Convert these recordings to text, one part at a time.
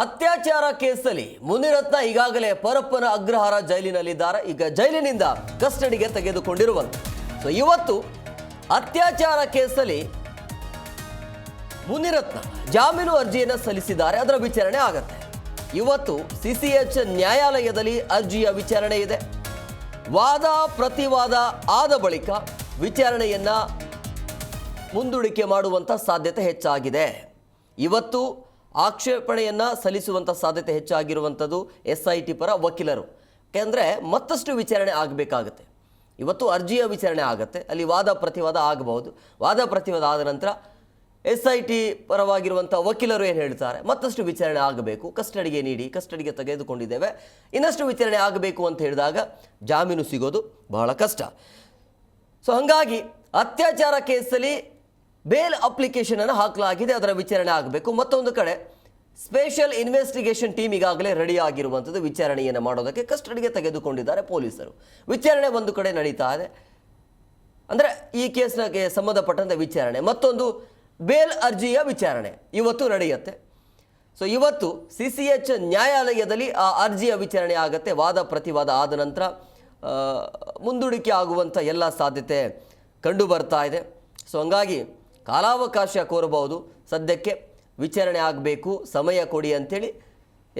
ಅತ್ಯಾಚಾರ ಕೇಸಲ್ಲಿ ಮುನಿರತ್ನ ಈಗಾಗಲೇ ಪರಪ್ಪನ ಅಗ್ರಹಾರ ಜೈಲಿನಲ್ಲಿದ್ದಾರೆ. ಈಗ ಜೈಲಿನಿಂದ ಕಸ್ಟಡಿಗೆ ತೆಗೆದುಕೊಂಡಿರುವಂತೆ. ಸೊ ಇವತ್ತು ಅತ್ಯಾಚಾರ ಕೇಸಲ್ಲಿ ಮುನಿರತ್ನ ಜಾಮೀನು ಅರ್ಜಿಯನ್ನು ಸಲ್ಲಿಸಿದ್ದಾರೆ. ಅದರ ವಿಚಾರಣೆ ಆಗತ್ತೆ. ಇವತ್ತು ಸಿಸಿಎಚ್ ನ್ಯಾಯಾಲಯದಲ್ಲಿ ಅರ್ಜಿಯ ವಿಚಾರಣೆ ಇದೆ. ವಾದ ಪ್ರತಿವಾದ ಆದ ಬಳಿಕ ವಿಚಾರಣೆಯನ್ನ ಮುಂದೂಡಿಕೆ ಮಾಡುವಂಥ ಸಾಧ್ಯತೆ ಹೆಚ್ಚಾಗಿದೆ. ಇವತ್ತು ಆಕ್ಷೇಪಣೆಯನ್ನ ಸಲ್ಲಿಸುವಂಥ ಸಾಧ್ಯತೆ ಹೆಚ್ಚಾಗಿರುವಂಥದ್ದು ಎಸ್ ಐ ಟಿ ಪರ ವಕೀಲರು. ಯಾಕೆಂದರೆ ಮತ್ತಷ್ಟು ವಿಚಾರಣೆ ಆಗಬೇಕಾಗತ್ತೆ. ಇವತ್ತು ಅರ್ಜಿಯ ವಿಚಾರಣೆ ಆಗುತ್ತೆ. ಅಲ್ಲಿ ವಾದ ಪ್ರತಿವಾದ ಆಗಬಹುದು. ವಾದ ಪ್ರತಿವಾದ ಆದ ನಂತರ ಎಸ್ ಐ ಟಿ ಪರವಾಗಿರುವಂಥ ವಕೀಲರು ಏನು ಹೇಳ್ತಾರೆ? ಮತ್ತಷ್ಟು ವಿಚಾರಣೆ ಆಗಬೇಕು. ಕಸ್ಟಡಿಗೆ ನೀಡಿ, ಕಸ್ಟಡಿಗೆ ತೆಗೆದುಕೊಂಡಿದ್ದೇವೆ. ಇನ್ನಷ್ಟು ವಿಚಾರಣೆ ಆಗಬೇಕು ಅಂತ ಹೇಳಿದಾಗ ಜಾಮೀನು ಸಿಗೋದು ಬಹಳ ಕಷ್ಟ. ಸೊ ಹಾಗಾಗಿ ಅತ್ಯಾಚಾರ ಕೇಸಲ್ಲಿ ಬೇಲ್ ಅಪ್ಲಿಕೇಶನನ್ನು ಹಾಕಲಾಗಿದೆ. ಅದರ ವಿಚಾರಣೆ ಆಗಬೇಕು. ಮತ್ತೊಂದು ಕಡೆ ಸ್ಪೆಷಲ್ ಇನ್ವೆಸ್ಟಿಗೇಷನ್ ಟೀಮ್ ಈಗಾಗಲೇ ರೆಡಿ ಆಗಿರುವಂಥದ್ದು ವಿಚಾರಣೆಯನ್ನು ಮಾಡೋದಕ್ಕೆ ಕಸ್ಟಡಿಗೆ ತೆಗೆದುಕೊಂಡಿದ್ದಾರೆ ಪೊಲೀಸರು. ವಿಚಾರಣೆ ಒಂದು ಕಡೆ ನಡೀತಾ ಇದೆ. ಅಂದರೆ ಈ ಕೇಸ್ನಗೆ ಸಂಬಂಧಪಟ್ಟಂಥ ವಿಚಾರಣೆ. ಮತ್ತೊಂದು ಬೇಲ್ ಅರ್ಜಿಯ ವಿಚಾರಣೆ ಇವತ್ತು ನಡೆಯುತ್ತೆ. ಸೊ ಇವತ್ತು ಸಿ ಸಿ ಎಚ್ ನ್ಯಾಯಾಲಯದಲ್ಲಿ ಆ ಅರ್ಜಿಯ ವಿಚಾರಣೆ ಆಗುತ್ತೆ. ವಾದ ಪ್ರತಿವಾದ ಆದ ನಂತರ ಮುಂದೂಡಿಕೆ ಆಗುವಂಥ ಎಲ್ಲ ಸಾಧ್ಯತೆ ಕಂಡು ಬರ್ತಾ ಇದೆ. ಸೊ ಹಂಗಾಗಿ ಕಾಲಾವಕಾಶ ಕೋರಬಹುದು ಸದ್ಯಕ್ಕೆ. ವಿಚಾರಣೆ ಆಗಬೇಕು, ಸಮಯ ಕೊಡಿ ಅಂಥೇಳಿ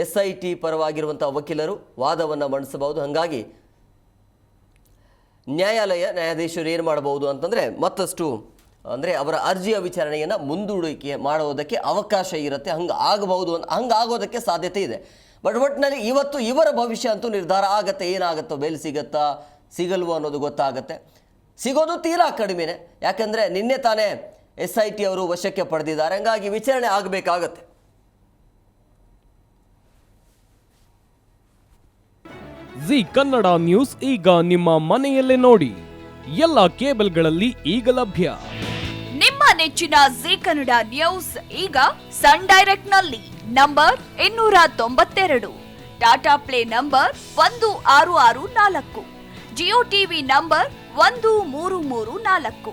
ಎಸ್ ಐ ಟಿ ಪರವಾಗಿರುವಂಥ ವಕೀಲರು ವಾದವನ್ನು ಮಂಡಿಸಬಹುದು. ಹಾಗಾಗಿ ನ್ಯಾಯಾಲಯ, ನ್ಯಾಯಾಧೀಶರು ಏನು ಮಾಡಬಹುದು ಅಂತಂದರೆ ಮತ್ತಷ್ಟು, ಅಂದರೆ ಅವರ ಅರ್ಜಿಯ ವಿಚಾರಣೆಯನ್ನು ಮುಂದೂಡಿಕೆ ಮಾಡುವುದಕ್ಕೆ ಅವಕಾಶ ಇರುತ್ತೆ. ಹಂಗೆ ಆಗಬಹುದು ಅಂತ, ಹಂಗೆ ಆಗೋದಕ್ಕೆ ಸಾಧ್ಯತೆ ಇದೆ. ಬಟ್ ಒಟ್ಟಿನಲ್ಲಿ ಇವತ್ತು ಇವರ ಭವಿಷ್ಯ ಅಂತೂ ನಿರ್ಧಾರ ಆಗುತ್ತೆ. ಏನಾಗುತ್ತೋ, ಬೇಲ್ ಸಿಗುತ್ತಾ, ಸಿಗಲ್ವೋ ಅನ್ನೋದು ಗೊತ್ತಾಗುತ್ತೆ. ಸಿಗೋದು ತೀರಾ ಕಡಿಮೆನೆ. ಯಾಕೆಂದರೆ ನಿನ್ನೆ ತಾನೇ ಎಸ್ ಐ ಟಿ ಅವರು ವಶಕ್ಕೆ ಪಡೆದಿದ್ದಾರೆ. ಹಂಗಾಗಿ ವಿಚಾರಣೆ ಆಗಬೇಕಾಗತ್ತೆ. ಜಿ ಕನ್ನಡ ನ್ಯೂಸ್ ಈಗ ನಿಮ್ಮ ಮನೆಯಲ್ಲೇ ನೋಡಿ. ಎಲ್ಲ ಕೇಬಲ್ಗಳಲ್ಲಿ ಈಗ ಲಭ್ಯ. ನಿಮ್ಮ ನೆಚ್ಚಿನ ಜಿ ಕನ್ನಡ ನ್ಯೂಸ್ ಈಗ ಸನ್ ಡೈರೆಕ್ಟ್ನಲ್ಲಿ ನಂಬರ್ ಇನ್ನೂರ ತೊಂಬತ್ತೆರಡು. ಟಾಟಾ ಪ್ಲೇ ನಂಬರ್ ಒಂದು ಆರು ಆರು ನಾಲ್ಕು. ಜಿಯೋ ಟಿವಿ ನಂಬರ್ ಒಂದು ಮೂರು ಮೂರು ನಾಲ್ಕು.